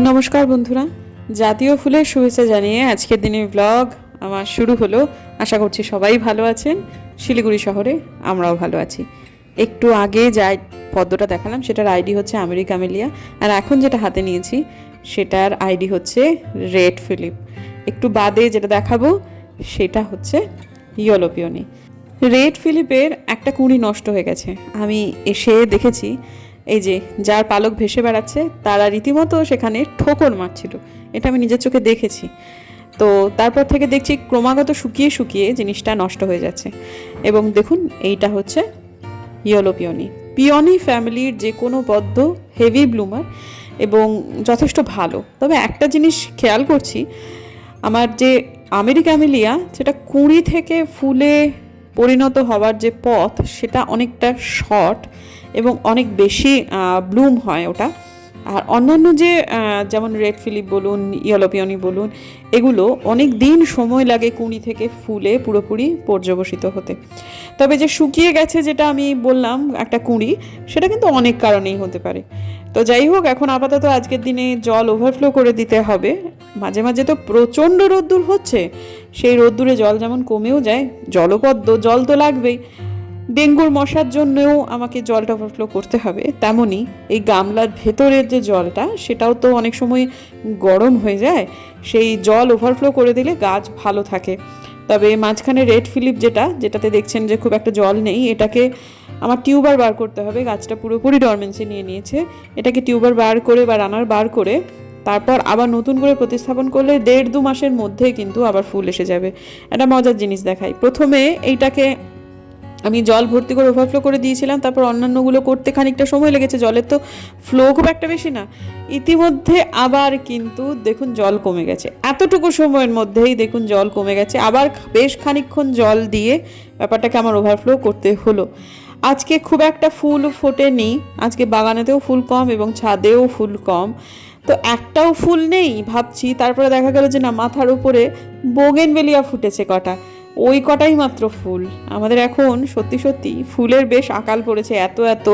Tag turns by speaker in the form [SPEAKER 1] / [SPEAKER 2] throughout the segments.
[SPEAKER 1] নমস্কার বন্ধুরা। জাতীয় ফুলের শুভেচ্ছা জানিয়ে আজকের দিনের ব্লগ আমার শুরু হলো। আশা করছি সবাই ভালো আছেন। শিলিগুড়ি শহরে আমরাও ভালো আছি। একটু আগে যাই পদ্মটা দেখালাম, সেটার আইডি হচ্ছে আমেরিকা মেলিয়া আর এখন যেটা হাতে নিয়েছি, সেটার আইডি হচ্ছে রেড ফিলিপ। একটু বাদে যেটা দেখাবো, সেটা হচ্ছে ইয়েলো পিওনি। রেড ফিলিপের একটা কুঁড়ি নষ্ট হয়ে গেছে। আমি এসে দেখেছি এই যে, যার পালক ভেসে বেড়াচ্ছে, তারা রীতিমতো সেখানে ঠোকর মারছিল। এটা আমি নিজের চোখে দেখেছি। তো তারপর থেকে দেখছি ক্রমাগত শুকিয়ে শুকিয়ে জিনিসটা নষ্ট হয়ে যাচ্ছে। এবং দেখুন, এইটা হচ্ছে ইয়েলো পিওনি। পিওনি ফ্যামিলির যে কোনো পদ্ম হেভি ব্লুমার এবং যথেষ্ট ভালো। তবে একটা জিনিস খেয়াল করছি, আমার যে আমেরিকা মিলিয়া, সেটা কুঁড়ি থেকে ফুলে পরিণত হওয়ার যে পথ, সেটা অনেকটা শর্ট। এবং অনেক বেশি ব্লুম হয় ওটা। আর অন্যান্য যে যেমন রেড ফিলিপ বলুন ইয়েলোপিয়নি বলুন, এগুলো অনেক দিন সময় লাগে কুঁড়ি থেকে ফুলে পুরোপুরি পর্যবসিত হতে। তবে যে শুকিয়ে গেছে যেটা আমি বললাম, একটা কুঁড়ি, সেটা কিন্তু অনেক কারণেই হতে পারে। তো যাই হোক, এখন আপাতত আজকের দিনে জল ওভারফ্লো করে দিতে হবে। মাঝে মাঝে তো প্রচণ্ড রোদ্দুর হচ্ছে। সেই রোদ্দুরে জল যেমন কমেও যায়, জলপদ্ম, জল তো লাগবেই। ডেঙ্গুর মশার জন্যও আমাকে জলটা ওভারফ্লো করতে হবে। তেমনই এই গামলার ভেতরের যে জলটা, সেটাও তো অনেক সময় গরম হয়ে যায়, সেই জল ওভারফ্লো করে দিলে গাছ ভালো থাকে। তবে মাঝখানে রেড ফিলিপ যেটা, যেটাতে দেখছেন যে খুব একটা জল নেই, এটাকে আমার টিউবার বার করতে হবে। গাছটা পুরোপুরি ডরমেন্সি নিয়ে নিয়েছে। এটাকে টিউবার বার করে বা রানার বার করে, তারপর আবার নতুন করে প্রতিস্থাপন করলে দেড় দু মাসের মধ্যেই কিন্তু আবার ফুল এসে যাবে। একটা মজার জিনিস দেখাই। প্রথমে এইটাকে আমি জল ভর্তি করে ওভারফ্লো করে দিয়েছিলাম, তারপর অন্যান্যগুলো করতে খানিকটা সময় লেগেছে, জলের তো ফ্লো খুব একটা বেশি না। ইতিমধ্যে আবার কিন্তু দেখুন জল কমে গেছে। এতটুকু সময়ের মধ্যেই দেখুন জল কমে গেছে। আবার বেশ খানিকক্ষণ জল দিয়ে ব্যাপারটাকে আমার ওভারফ্লো করতে হলো। আজকে খুব একটা ফুল ফোটেনি। আজকে বাগানেতেও ফুল কম এবং ছাদেও ফুল কম। তো একটাও ফুল নেই ভাবছি, তারপরে দেখা গেল যে না, মাথার উপরে বোগেনবেলিয়া ফুটেছে কটা। ওই কটাই মাত্র ফুল। আমাদের এখন সত্যি সত্যি ফুলের বেশ আকাল পড়েছে এত এত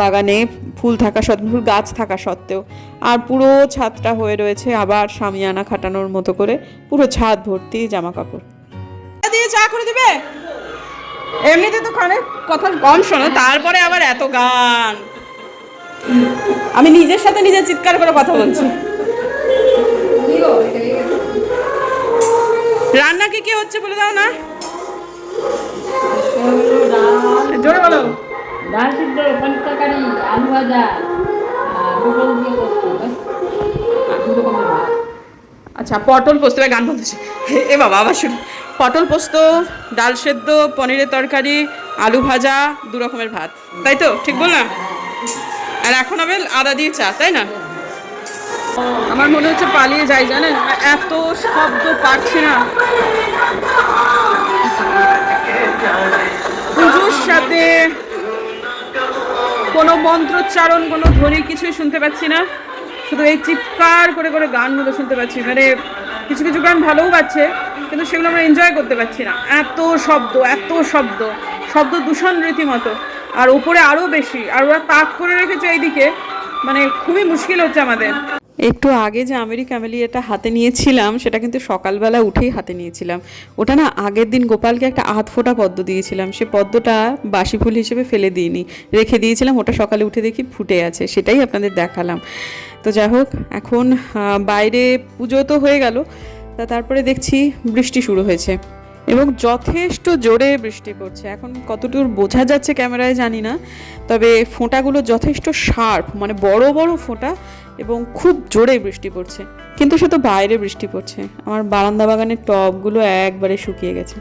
[SPEAKER 1] বাগানে ফুল থাকা সত্ত্বেও ফুল গাছ থাকা সত্ত্বেও। আর পুরো ছাদটা হয়ে রয়েছে আবার সামিয়ানা খাটানোর মতো করে। পুরো ছাদ ভর্তি জামা কাপড় দিয়ে চা করে দিবে? এমনিতে তো খানে কথা কম শোনো, তারপরে আবার এত গান। আমি নিজের সাথে নিজে চিৎকার করে কথা বলছি। রান্না কি কি হচ্ছে বলে দাও না? জোরে বলো।
[SPEAKER 2] ডাল সিদ্ধ পনির তরকারি আলু ভাজা
[SPEAKER 1] আচ্ছা পটল পোস্ত গান বলতেছে। এ বাবা আবার শুরু পটল পোস্ত ডাল সেদ্ধ পনিরের তরকারি আলু ভাজা দু রকমের ভাত। তাই তো? ঠিক বললাম? আর এখন হবে আদা দিয়ে চা তাই না? আমার মনে হচ্ছে পালিয়ে যাই, জানেন? এত শব্দ পারছি না। পুজোর সাথে কোনো মন্ত্রোচ্চারণ, কোনো ধ্বনি কিছুই শুনতে পাচ্ছি না। শুধু এই চিৎকার করে করে গানগুলো শুনতে পাচ্ছি। মানে কিছু কিছু গান ভালোও পাচ্ছে, কিন্তু সেগুলো আমরা এনজয় করতে পারছি না। এত শব্দ এত শব্দ। শব্দ দূষণ রীতিমতো। আর উপরে আরও বেশি। আর ওরা তাক করে রেখেছে এইদিকে। মানে খুবই মুশকিল হচ্ছে আমাদের। একটু আগে যে আমেরিকা এটা হাতে নিয়েছিলাম, সেটা কিন্তু সকালবেলা উঠেই হাতে নিয়েছিলাম। ওটা না আগের দিন গোপালকে একটা আধ ফোটা পদ্ম দিয়েছিলাম। সে পদ্মটা বাসি ফুল হিসেবে ফেলে দিইনি। রেখে দিয়েছিলাম, ওটা সকালে উঠে দেখি ফুটে আছে, সেটাই আপনাদের দেখালাম। তো যাই হোক, এখন বাইরে পুজো তো হয়ে গেল, তা তারপরে দেখছি বৃষ্টি শুরু হয়েছে। এবং যথেষ্ট জোরে বৃষ্টি পড়ছে। এখন কতদূর বোঝা যাচ্ছে ক্যামেরায় জানি না, তবে ফোঁটাগুলো যথেষ্ট শার্প মানে বড় বড় ফোঁটা এবং খুব জোরে বৃষ্টি পড়ছে। কিন্তু সে তো বাইরে বৃষ্টি পড়ছে। আমার বারান্দা বাগানের টবগুলো একবারে শুকিয়ে গেছে।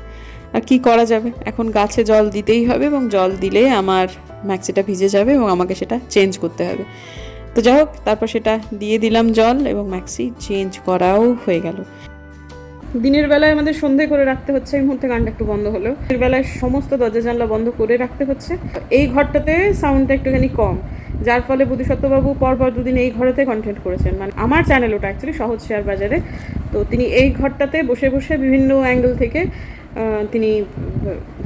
[SPEAKER 1] আর কি করা যাবে? এখন গাছে জল দিতেই হবে এবং জল দিলে আমার ম্যাক্সিটা ভিজে যাবে এবং আমাকে সেটা চেঞ্জ করতে হবে। তো যাই হোক, তারপর সেটা দিয়ে দিলাম জল এবং ম্যাক্সি চেঞ্জ করাও হয়ে গেল। দিনের বেলায় আমাদের সন্ধে করে রাখতে হচ্ছে। এই মুহূর্তে গানটা একটু বন্ধ হলো। দিনের বেলায় সমস্ত দরজা জানলা বন্ধ করে রাখতে হচ্ছে। এই ঘরটাতে সাউন্ডটা একটুখানি কম। যার ফলে বুদ্ধিসত্ত্ববাবু পরপর দুদিন এই ঘরেতে কন্টেন্ট করেছেন। মানে আমার চ্যানেল ওটা অ্যাকচুয়ালি সহজ শেয়ার বাজারে। তো তিনি এই ঘরটাতে বসে বসে বিভিন্ন অ্যাঙ্গেল থেকে তিনি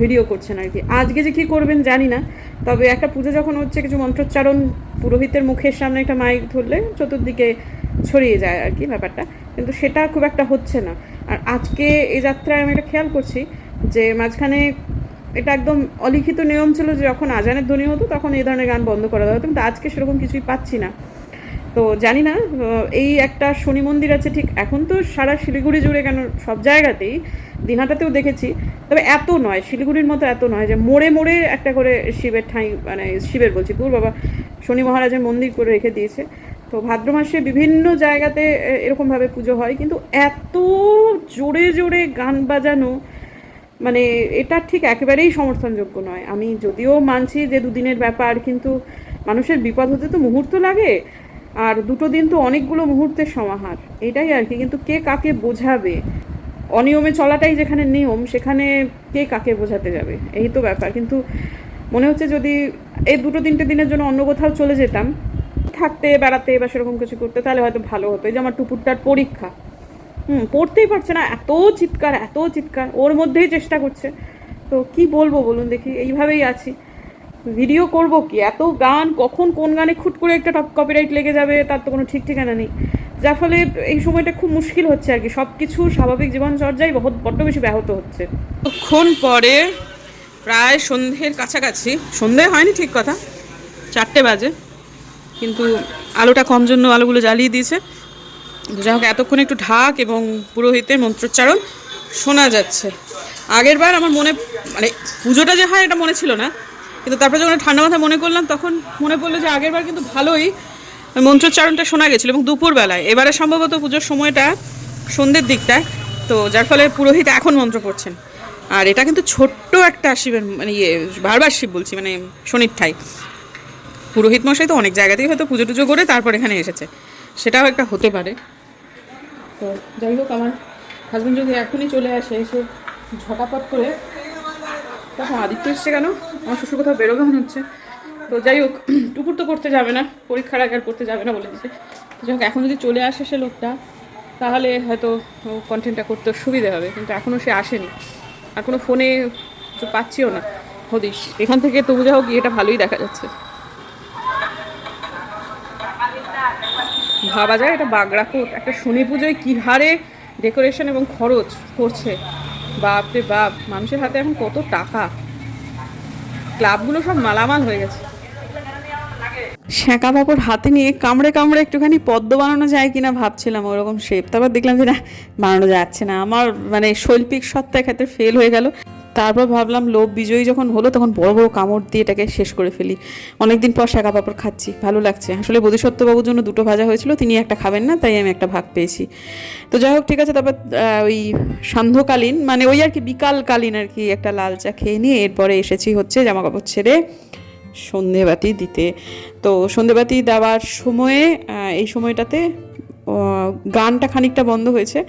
[SPEAKER 1] ভিডিও করছেন আর কি। আজকে যে কী করবেন জানি না। তবে একটা পুজো যখন হচ্ছে, কিছু মন্ত্রোচ্চারণ পুরোহিতের মুখের সামনে একটা মাইক ধরলে চতুর্দিকে ছড়িয়ে যায় আর কি ব্যাপারটা। কিন্তু সেটা খুব একটা হচ্ছে না। আর আজকে এই যাত্রায় আমি এটা খেয়াল করছি যে মাঝখানে এটা একদম অলিখিত নিয়ম ছিল যে যখন আজানের ধ্বনি হতো তখন এই ধরনের গান বন্ধ করা হতো, কিন্তু আজকে সেরকম কিছুই পাচ্ছি না। তো জানি না এই একটা শনি মন্দির আছে ঠিক এখন তো সারা শিলিগুড়ি জুড়ে কেন সব জায়গাতেই দিনহাটাতেও দেখেছি, তবে এত নয়, শিলিগুড়ির মতো এত নয় যে মোড়ে মোড়ে একটা করে শিবের ঠাঁই মানে শিবের বলছি, পুর বাবা শনি মহারাজের মন্দির করে রেখে দিয়েছে। তো ভাদ্র মাসে বিভিন্ন জায়গাতে এরকমভাবে পুজো হয়। কিন্তু এত জোরে জোরে গান বাজানো মানে এটা ঠিক একেবারেই সমর্থনযোগ্য নয়। আমি যদিও মানছি যে দুদিনের ব্যাপার, কিন্তু মানুষের বিপদ হতে তো মুহূর্ত লাগে। আর দুটো দিন তো অনেকগুলো মুহূর্তের সমাহার। এটাই আর কি, কিন্তু কে কাকে বোঝাবে? অনিয়মে চলাটাই যেখানে নিয়ম, সেখানে কে কাকে বোঝাতে যাবে? এই তো ব্যাপার। কিন্তু মনে হচ্ছে যদি এই দুটো তিনটে দিনের জন্য অন্য কোথাও চলে যেতাম থাকতে, বেড়াতে বা সেরকম কিছু করতে তাহলে হয়তো ভালো হতো। এই যে আমার টুপুরটার পরীক্ষা। হুম, পড়তেই পারছে না, এত চিৎকার এত চিৎকার। ওর মধ্যেই চেষ্টা করছে। তো কি বলব বলুন দেখি, এইভাবেই আছি। ভিডিও করব কি? এত গান, কখন কোন গানে খুট করে একটা টপ কপিরাইট লেগে যাবে, তার তো কোনো ঠিক ঠিকানা নেই। যার ফলে এই সময়টা খুব মুশকিল হচ্ছে আর কি। সব কিছু স্বাভাবিক জীবনচর্যাই বহুত, বড্ড বেশি ব্যাহত হচ্ছে। ক্ষণ পরে প্রায় সন্ধ্যের কাছাকাছি সন্ধে হয়নি ঠিক কথা, চারটে বাজে। কিন্তু আলোটা কম জন্য আলোগুলো জ্বালিয়ে দিয়েছে। যাই হোক, এতক্ষণ একটু ঢাক এবং পুরোহিতের মন্ত্রোচ্চারণ শোনা যাচ্ছে। আগের বার আমার মনে মানে পুজোটা যে হয় এটা মনে ছিল না, কিন্তু তারপরে যখন ঠান্ডা মাথায় মনে করলাম, তখন মনে পড়ল যে আগের বার কিন্তু ভালোই মন্ত্রোচ্চারণটা শোনা গেছিল এবং দুপুরবেলায়। এবারে সম্ভবত পুজোর সময়টা সন্ধ্যের দিকটায়, তো যার ফলে পুরোহিত এখন মন্ত্র পড়ছেন। আর এটা কিন্তু ছোট্ট একটা শিবের মানে ইয়ে বারবার শিব বলছি মানে শনির ঠাই। পুরোহিত মশাই তো অনেক জায়গাতেই হয়তো পুজো টুজো করে তারপর এখানে এসেছে। সেটাও একটা হতে পারে। তো যাই হোক, আমার হাজব্যান্ড যদি এখনই চলে আসে, এসে ঝটাপট করে তখন আদিত্য এসছে কেন? আমার শ্বশুর কোথাও বেরোবে মনে হচ্ছে। তো যাই হোক, টুকুর তো করতে যাবে না, পরীক্ষার আগে পড়তে যাবে না বলে দিচ্ছে তো যাই হোক, এখন যদি চলে আসে সে লোকটা, তাহলে হয়তো কন্টেন্টটা করতে সুবিধা হবে, কিন্তু এখনও সে আসেনি। আর কোনো ফোনে পাচ্ছিও না। হদিস এখান থেকে তবু যা হোক এটা ভালোই দেখা যাচ্ছে। ভাবা যায় এটা বাগড়াকোট একটা শনি পুজোয় কী হারে ডেকোরেশন এবং খরচ করছে। বাপরে বাপ, মানুষের হাতে এখন কত টাকা। ক্লাবগুলো সব মালামাল হয়ে গেছে। শ্যাঁকা পাপড় হাতে নিয়ে কামড়ে কামড়ে একটুখানি পদ্ম বানানো যায় কিনা ভাবছিলাম, ওরকম শেপ তারপর দেখলাম যে না, বানানো যাচ্ছে না। আমার মানে শৈল্পিক সত্তা ক্ষেত্রে ফেল হয়ে গেল। তারপর ভাবলাম লোভ বিজয়ী যখন হলো তখন বড় বড় কামড় দিয়ে এটাকে শেষ করে ফেলি। অনেকদিন পর শাঁকা পাপড় খাচ্ছি, ভালো লাগছে। আসলে বোধিসত্ত্ববাবুর জন্য দুটো ভাজা হয়েছিল, তিনি একটা খাবেন না, তাই আমি একটা ভাগ পেয়েছি। তো যাই হোক, ঠিক আছে, তারপর ওই সান্ধ্যকালীন মানে ওই আর কি বিকালকালীন আর কি একটা লাল চা খেয়ে নিয়ে এরপরে এসেছি হচ্ছে জামা কাপড় ছেড়ে সন্ধেবাতি দিতে। তো সন্ধেবাতি দেওয়ার সময়ে এই সময়টাতে গানটা খানিকটা বন্ধ হয়েছে।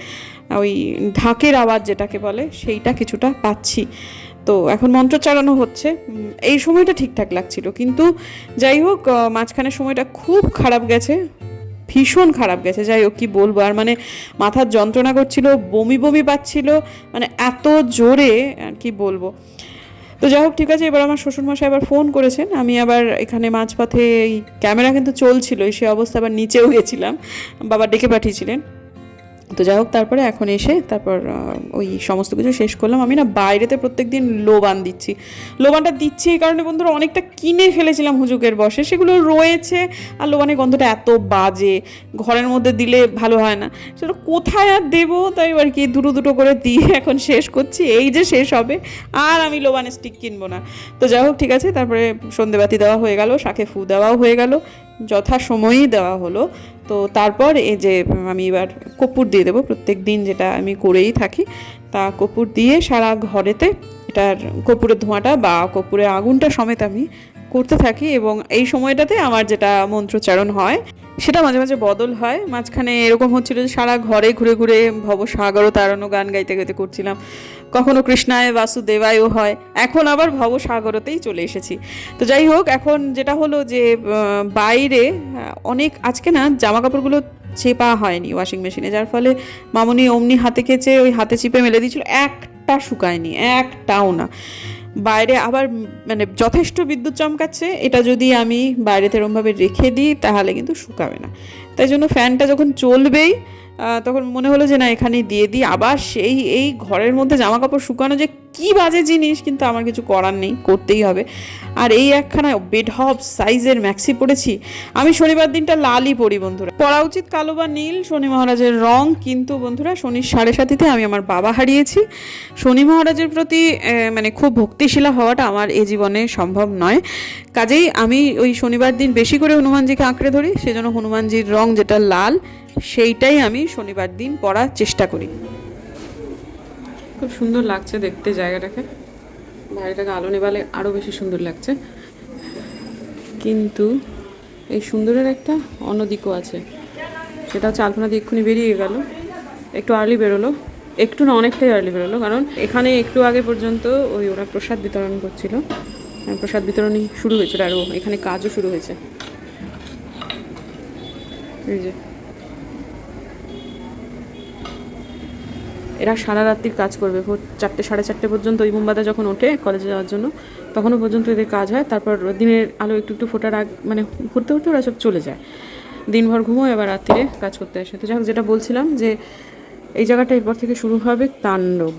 [SPEAKER 1] ওই ঢাকের আওয়াজ যেটাকে বলে সেইটা কিছুটা পাচ্ছি। তো এখন মন্ত্রচারণও হচ্ছে। এই সময়টা ঠিকঠাক লাগছিল। কিন্তু যাই হোক আহ, মাঝখানের সময়টা খুব খারাপ গেছে। ভীষণ খারাপ গেছে। যাই হোক কি বলব? আর মানে মাথার যন্ত্রণা করছিল বমি বমি পাচ্ছিল। মানে এত জোরে আর কি বলব? তো যাই হোক, ঠিক আছে, এবার আমার শ্বশুরমশাই আবার ফোন করেছেন। আমি আবার এখানে মাঝপথে এই ক্যামেরা কিন্তু চলছিল সে অবস্থা আবার নিচেও গেছিলাম। বাবা ডেকে পাঠিয়েছিলেন। তো যাই হোক, তারপরে এখন এসে তারপর ওই সমস্ত কিছু শেষ করলাম। আমি না বাইরেতে প্রত্যেক দিন লোবান দিচ্ছি। লোবানটা দিচ্ছি এই কারণে বন্ধুরা অনেকটা কিনে ফেলেছিলাম হুজুকের বসে। সেগুলো রয়েছে আর লোবানের গন্ধটা এত বাজে। ঘরের মধ্যে দিলে ভালো হয় না। সেটা কোথায় আর দেবো? তাই আর কি দুটো দুটো করে দিয়ে এখন শেষ করছি। এই যে শেষ হবে, আর আমি লোবানের স্টিক কিনবো না। তো যাই হোক, ঠিক আছে, তারপরে সন্ধেবাতি দেওয়া হয়ে গেল, শাকে ফু দেওয়াও হয়ে গেল যথা সময়ই দেওয়া হলো। তো তারপর এই যে আমি এবার কর্পূর দিয়ে দেবো। প্রত্যেক দিন যেটা আমি করেই থাকি, তা কর্পূর দিয়ে সারা ঘরেতে এটার কর্পূরের ধোঁয়াটা বা কর্পূরের আগুনটা সমেত আমি করতে থাকি এবং এই সময়টাতে আমার যেটা মন্ত্রচারণ হয়, সেটা মাঝে মাঝে বদল হয়। মাঝখানে এরকম হচ্ছিল যে সারা ঘরে ঘুরে ঘুরে ভব সাগর তাড়ানো গান গাইতে গাইতে করছিলাম। কখনো কৃষ্ণায় বাসুদেবায়ও হয়। এখন আবার ভব সাগরতেই চলে এসেছি। তো যাই হোক, এখন যেটা হলো যে বাইরে অনেক, আজকে না জামা কাপড়গুলো চেপা হয়নি ওয়াশিং মেশিনে যার ফলে মামনি অমনি হাতে কেচে ওই হাতে চিপে মেলে দিয়েছিল। একটা শুকায়নি, একটাও না। বাইরে আবার মানে যথেষ্ট বিদ্যুৎ চমকাচ্ছে। এটা যদি আমি বাইরে তেরমভাবে রেখে দিই, তাহলে কিন্তু শুকাবে না। তাই জন্য ফ্যানটা যখন চলবেই তখন মনে হলো যে না, এখানেই দিয়ে দিই। আবার সেই, এই ঘরের মধ্যে জামা কাপড় শুকানো যে কি বাজে জিনিস, কিন্তু আমার কিছু করার নেই, করতেই হবে। আর এই একখানা বেডহব সাইজের ম্যাক্সি পরেছি। আমি শনিবার দিনটা লালই পরি, বন্ধুরা। পরা উচিত কালো বা নীল, শনি মহারাজের রং, কিন্তু বন্ধুরা, শনির সাড়ে সাতিতে আমি আমার বাবা হারিয়েছি। শনি মহারাজের প্রতি মানে খুব ভক্তিশীলা হওয়াটা আমার এ জীবনে সম্ভব নয়। কাজেই আমি ওই শনিবার দিন বেশি করে হনুমানজিকে আঁকড়ে ধরি, সেজন্য হনুমানজির রং যেটা লাল, সেইটাই আমি শনিবার দিন পরার চেষ্টা করি। খুব সুন্দর লাগছে দেখতে জায়গাটাকে। বাইরেটাকে আলো নেবালে আরও বেশি সুন্দর লাগছে। কিন্তু এই সুন্দরের একটা অন্যদিকও আছে। সেটা হচ্ছে আলপনা দিয়ে এক্ষুনি বেরিয়ে গেল। একটু আর্লি বেরোলো। একটু না, অনেকটাই আর্লি বেরোলো। কারণ এখানে একটু আগে পর্যন্ত ওই ওরা প্রসাদ বিতরণ করছিল। প্রসাদ বিতরণই শুরু হয়েছিল। আর এখানে কাজও শুরু হয়েছে। যে। এরা সারা রাত্রির কাজ করবে, ভোর চারটে, সাড়ে চারটে পর্যন্ত ওই মোমবাতি যখন ওঠে কলেজে যাওয়ার জন্য, তখনও পর্যন্ত এদের কাজ হয়। তারপর দিনের আলো একটু একটু ফোটার আগ মানে ঘুরতে ফুটতে ওরা সব চলে যায়। দিনভর ঘুমোয় এবার রাত্রিরে কাজ করতে আসে। তো যাই হোক, যেটা বলছিলাম যে এই জায়গাটা এরপর থেকে শুরু হবে তাণ্ডব,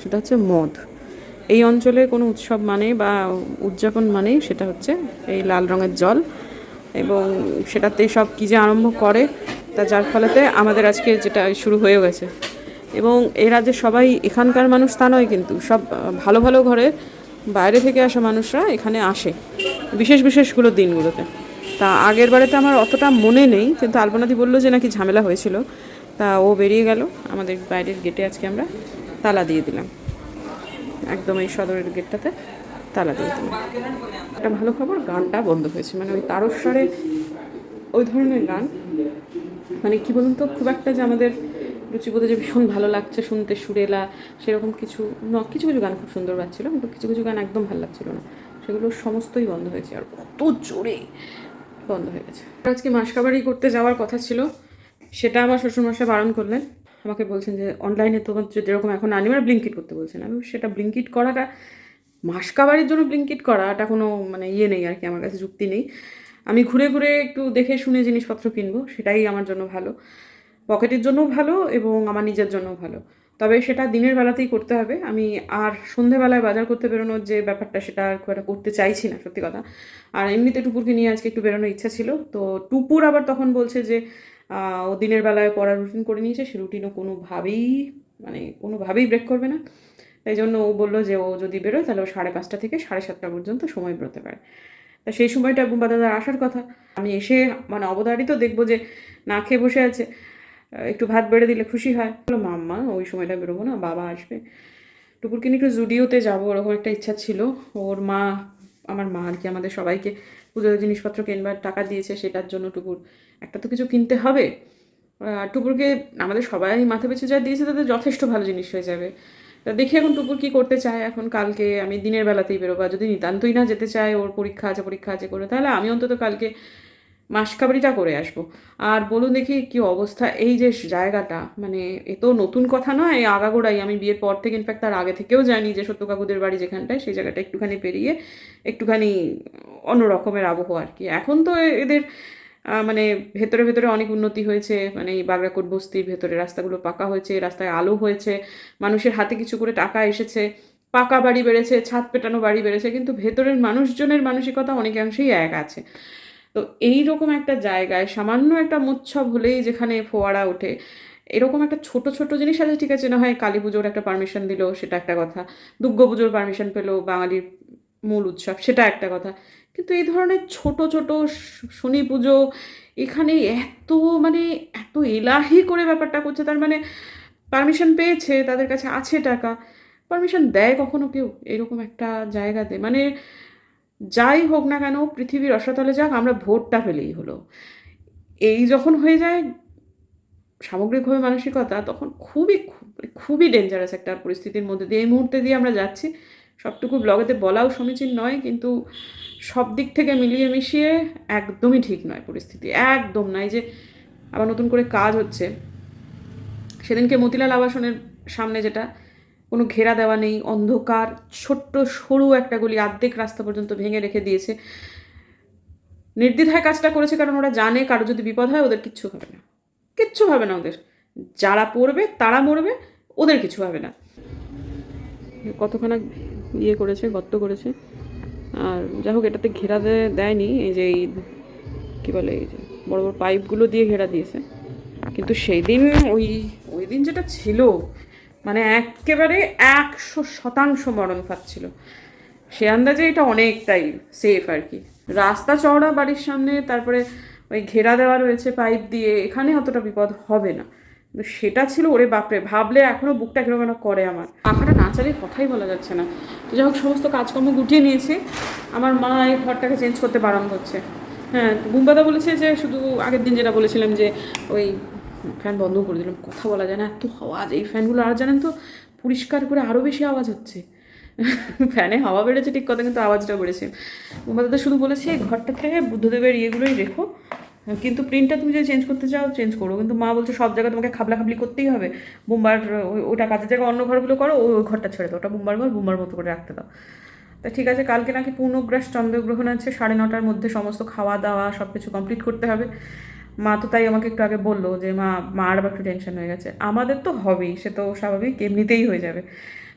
[SPEAKER 1] সেটা হচ্ছে মদ। এই অঞ্চলে কোনো উৎসব মানে বা উদযাপন মানেই সেটা হচ্ছে এই লাল রঙের জল। এবং সেটাতে সব কী যে আরম্ভ করে, তা যার ফলেতে আমাদের আজকে যেটা শুরু হয়ে গেছে। এবং এরা যে সবাই এখানকার মানুষ তা নয় কিন্তু, সব ভালো ভালো ঘরে বাইরে থেকে আসা মানুষরা এখানে আসে, বিশেষ বিশেষগুলো দিনগুলোতে। তা আগের বারেতে আমার অতটা মনে নেই, কিন্তু আলপনাদি বলল যে নাকি ঝামেলা হয়েছিল। তা ও বেরিয়ে গেল, আমাদের বাইরের গেটে আজকে আমরা তালা দিয়ে দিলাম। একদম এই সদরের গেটটাতে তালা দিয়ে দিলাম। একটা ভালো খবর, গানটা বন্ধ হয়েছে। মানে ওই তারস্বরে ওই ধরনের গান মানে কি বলুন তো, খুব একটা যে আমাদের রুচিবোধে যে ভীষণ ভালো লাগছে, শুনতে সুরেলা, সেরকম কিছু ন, কিছু কিছু গান খুব সুন্দর বাজছিল, কিন্তু কিছু কিছু গান একদম ভালো লাগছিল না। সেগুলো সমস্তই বন্ধ হয়েছে, আর কত জোরে বন্ধ হয়ে গেছে। আজকে মাসকাবারি করতে যাওয়ার কথা ছিল, সেটা আমার শ্বশুরমশাই বারণ করলেন। আমাকে বলছেন যে, অনলাইনে তোমার যদি এরকম এখন আনি মানে ব্লিঙ্কিট করতে বলছেন। আমি সেটা ব্লিঙ্কিট করাটা মাসকাবারির জন্য ব্লিঙ্কিট করাটা কোনো মানে ইয়ে নেই আর কি, আমার কাছে যুক্তি নেই। আমি ঘুরে ঘুরে একটু দেখে শুনে জিনিসপত্র কিনবো, সেটাই আমার জন্য ভালো। পকেটের জন্যও ভালো এবং আমার নিজের জন্যও ভালো। তবে সেটা দিনের বেলাতেই করতে হবে। আমি আর সন্ধেবেলায় বাজার করতে বেরোনোর যে ব্যাপারটা, সেটা আর খুব একটা করতে চাইছি না, সত্যি কথা। আর এমনিতে টুপুরকে নিয়ে আজকে একটু বেরোনোর ইচ্ছা ছিল। তো টুপুর আবার তখন বলছে যে ও দিনের বেলায় পড়ার রুটিন করে নিয়েছে, সে রুটিনও কোনোভাবেই মানে কোনোভাবেই ব্রেক করবে না। তাই জন্য ও বলল যে ও যদি বেরোয় তাহলে ও সাড়ে পাঁচটা থেকে সাড়ে সাতটা পর্যন্ত সময় বেরোতে পারে। তা সেই সময়টা বুম্বা দাদার আসার কথা। আমি এসে মানে অবধারিত দেখব যে না খেয়ে বসে আছে। একটু ভাত বেড়ে দিলে খুশি হয়। বলো মাম্মা, ওই সময়টা বেরোবো না, বাবা আসবে। টুকুরকে নিয়ে একটু জুডিওতে যাব, ওরকম একটা ইচ্ছা ছিল। ওর মা, আমার মা আর কি, আমাদের সবাইকে পুজোর জিনিসপত্র কিনবার টাকা দিয়েছে, সেটার জন্য টুকুর, একটা তো কিছু কিনতে হবে। টুকুরকে আমাদের সবাই মাথা পিছু যা দিয়েছে তাদের যথেষ্ট ভালো জিনিস হয়ে যাবে। দেখি এখন টুকুর কি করতে চায়, এখন কালকে আমি দিনের বেলাতেই বেরোবো। যদি নিতান্তই না যেতে চায়, ওর পরীক্ষা আছে পরীক্ষা আছে করে, তাহলে আমি অন্তত কালকে মাসকাবারিটা করে আসব। আর বলুন দেখি কি অবস্থা, এই যে জায়গাটা মানে এ তো নতুন কথা নয় আগাগোড়াই। আমি বিয়ের পর থেকে ইনফ্যাক্ট তার আগে থেকেও জানি যে সত্য কাকুদের বাড়ি যেখানটায়, সেই জায়গাটা একটুখানি পেরিয়ে একটুখানি অন্য রকমের আবহাওয়া আর কি। এখন তো এদের মানে ভেতরে ভেতরে অনেক উন্নতি হয়েছে মানে এই বাগরাকোট বস্তির ভেতরে রাস্তাগুলো পাকা হয়েছে, রাস্তায় আলো হয়েছে, মানুষের হাতে কিছু করে টাকা এসেছে, পাকা বাড়ি বেড়েছে, ছাদ পেটানো বাড়ি বেড়েছে, কিন্তু ভেতরের মানুষজনের মানসিকতা অনেকাংশেই এক আছে। তো এই রকম একটা জায়গায় সামান্য একটা মোচ্ছব হলেই যেখানে ফোয়ারা ওঠে, এরকম একটা ছোট ছোট জিনিস আছে, ঠিক আছে, না হয় কালী পুজোর একটা পারমিশন দিল, সেটা একটা কথা, দুর্গা পুজোর পারমিশন পেল, বাঙালির মূল উৎসব, সেটা একটা কথা। কিন্তু এই ধরনের ছোট ছোট শনি পুজো এখানে এত মানে এত এলাহি করে ব্যাপারটা করছে, তার মানে পারমিশন পেয়েছে, তাদের কাছে আছে টাকা। পারমিশন দেয় কখনো কেউ, এরকম একটা জায়গাতে। মানে যাই হোক না কেন, পৃথিবীর রসাতলে যাক, আমরা ভোটটা পেলেই হলো। এই যখন হয়ে যায় সামগ্রিকভাবে মানসিকতা, তখন খুবই খুব- খুবই ডেঞ্জারাস একটা পরিস্থিতির মধ্যে দিয়ে, এই মুহূর্তে দিয়ে আমরা যাচ্ছি। সবটুকু ব্লগেতে বলাও সমীচীন নয়, কিন্তু সব দিক থেকে মিলিয়ে মিশিয়ে একদমই ঠিক নয় পরিস্থিতি, একদম নয়। যে আবার নতুন করে কাজ হচ্ছে। সেদিনকে মতিলাল আবাসনের সামনে যেটা, কোনো ঘেরা দেওয়া নেই, অন্ধকার, ছোট্ট, সরু একটা গলি আর্ধেক রাস্তা পর্যন্ত ভেঙে রেখে দিয়েছে। নির্দ্বিধায় কাজটা করেছে কারণ ওরা জানে কারও যদি বিপদ হয় ওদের কিচ্ছু হবে না। কিচ্ছু হবে না ওদের। যারা পড়বে, তারা মরবে, ওদের কিছু হবে না। কতখানা ইয়ে করেছে, গর্ত করেছে। আর যাই হোক, এটাতে ঘেরা দেয়নি, এই যে এই কী বলে, এই যে বড় বড় পাইপগুলো দিয়ে ঘেরা দিয়েছে। কিন্তু সেই দিন ওই ওই দিন যেটা ছিল মানে একেবারে একশো শতাংশ মরণ ছিল। সে আন্দাজে এটা অনেকটাই সেফ আর কি। রাস্তা, চওড়া, বাড়ির সামনে, তারপরে ওই ঘেরা দেওয়া রয়েছে পাইপ দিয়ে, এখানে অতটা বিপদ হবে না। কিন্তু সেটা ছিল, ওরে বাপরে, ভাবলে এখনও বুকটা যেন করে আমার। পাখাটা না চালিয়ে কথাই বলা যাচ্ছে না। তো হোক, সমস্ত কাজকর্ম গুটিয়ে নিয়েছি। আমার মা এই ঘরটাকে চেঞ্জ করতে বারণ করছে। হ্যাঁ বুম্বাদা বলেছে যে, শুধু আগের দিন যেটা বলেছিলাম যে, ওই ফ্যান বন্ধ করে দিলাম। কথা বলা যায় না, এত আওয়াজ। এই ফ্যানগুলো আর জানেন তো, পরিষ্কার করে আরও বেশি আওয়াজ হচ্ছে। ফ্যানে হাওয়া বেড়েছে ঠিক কথা, কিন্তু আওয়াজটা বেড়েছে। বুম্বাদাদা শুধু বলেছে এই ঘরটাতে বুদ্ধদেবের ইয়েগুলোই রেখো কিন্তু প্রিন্টটা তুমি যদি চেঞ্জ করতে চাও চেঞ্জ করো। কিন্তু মা বলছে, সব জায়গায় তোমাকে খাবলা খাবলি করতেই হবে। বুম্বার ওটা কাজের জায়গায় অন্য ঘরগুলো করো, ওই ঘরটা ছেড়ে দাও। ওটা বুম্বার ঘর, বুম্বার মতো করে রাখতে দাও। তা ঠিক আছে, কালকে নাকি পূর্ণগ্রাস চন্দ্রগ্রহণ আছে, সাড়ে নটার মধ্যে সমস্ত খাওয়া দাওয়া সব কিছু কমপ্লিট করতে হবে। মা তো তাই আমাকে একটু আগে বলল যে, মা, মার আবার একটু টেনশন হয়ে গেছে। আমাদের তো হবেই, সে তো স্বাভাবিক, এমনিতেই হয়ে যাবে।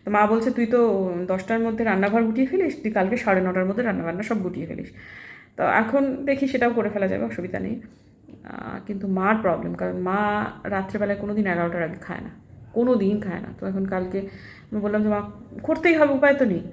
[SPEAKER 1] তো মা বলছে, তুই তো দশটার মধ্যে রান্নাঘর গুটিয়ে ফেলিস, তুই কালকে সাড়ে নটার মধ্যে রান্নাবান্না সব গুটিয়ে ফেলিস। তো এখন দেখি সেটাও করে ফেলা যাবে, অসুবিধা নেই। কিন্তু মার প্রবলেম কারণ মা রাত্রেবেলায় কোনো দিন এগারোটার আগে খায় না কোনো দিন খায় না। তো এখন কালকে আমি বললাম যে, মা, করতেই হবে, উপায় তো নেই।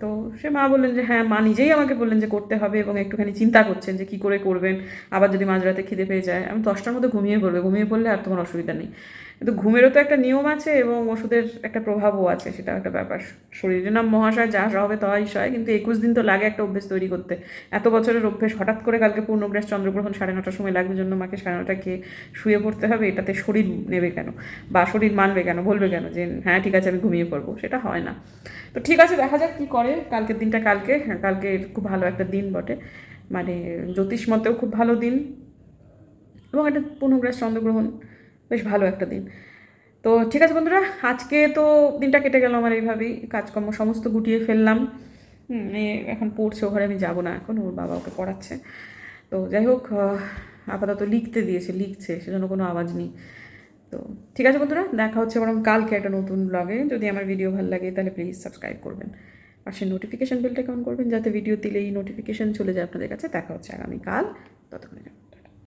[SPEAKER 1] তো সে মা বললেন যে হ্যাঁ মা নিজেই আমাকে বললেন যে, করতে হবে এবং একটুখানি চিন্তা করছেন যে, কী করে করবেন? আবার যদি মাঝরাতে খিদে পেয়ে যায়, আমি দশটার মধ্যে ঘুমিয়ে পড়বে, ঘুমিয়ে পড়লে আর তোমার অসুবিধা নেই। কিন্তু ঘুমেরও তো একটা নিয়ম আছে এবং ওষুধের একটা প্রভাবও আছে, সেটা একটা ব্যাপার। শরীরের নাম মহাশয়, যা হবে তাই সয়, কিন্তু একুশ দিন তো লাগে একটা অভ্যেস তৈরি করতে। এত বছরের অভ্যেস, হঠাৎ করে কালকে পূর্ণগ্রাস চন্দ্রগ্রহণ সাড়ে নটার সময় লাগবে জন্য মাকে সাড়ে নটা খেয়ে শুয়ে পড়তে হবে, এটাতে শরীর নেবে কেন? বা শরীর মানবে কেন? বলবে কেন যে হ্যাঁ ঠিক আছে, আমি ঘুমিয়ে পড়ব? সেটা হয় না। তো ঠিক আছে, দেখা যাক কী করে। কালকের দিনটা কালকে হ্যাঁ কালকে খুব ভালো একটা দিন বটে। মানে জ্যোতিষ মতেও খুব ভালো দিন। এবং একটা পূর্ণগ্রাস চন্দ্রগ্রহণ বেশ ভালো একটা দিন। তো ঠিক আছে বন্ধুরা, আজকে তো দিনটা কেটে গেল আমার এইভাবেই, কাজকর্ম সমস্ত গুটিয়ে ফেললাম। এখন পড়ছে ঘরে আমি যাব না এখন, ওর বাবা ওকে পড়াচ্ছে। তো যাই হোক আপাতত লিখতে দিয়েছে, লিখছে, সেজন্য কোনো আওয়াজ নেই। তো ঠিক আছে বন্ধুরা, দেখা হচ্ছে বরং কালকে একটা নতুন ব্লগে যদি আমার ভিডিও ভালো লাগে, তাহলে প্লিজ সাবস্ক্রাইব করবেন। পাশে নোটিফিকেশান বেলটা অন করবেন, যাতে ভিডিও দিলেই নোটিফিকেশান চলে যায় আপনাদের কাছে। দেখা হচ্ছে আগামীকাল, ততক্ষণে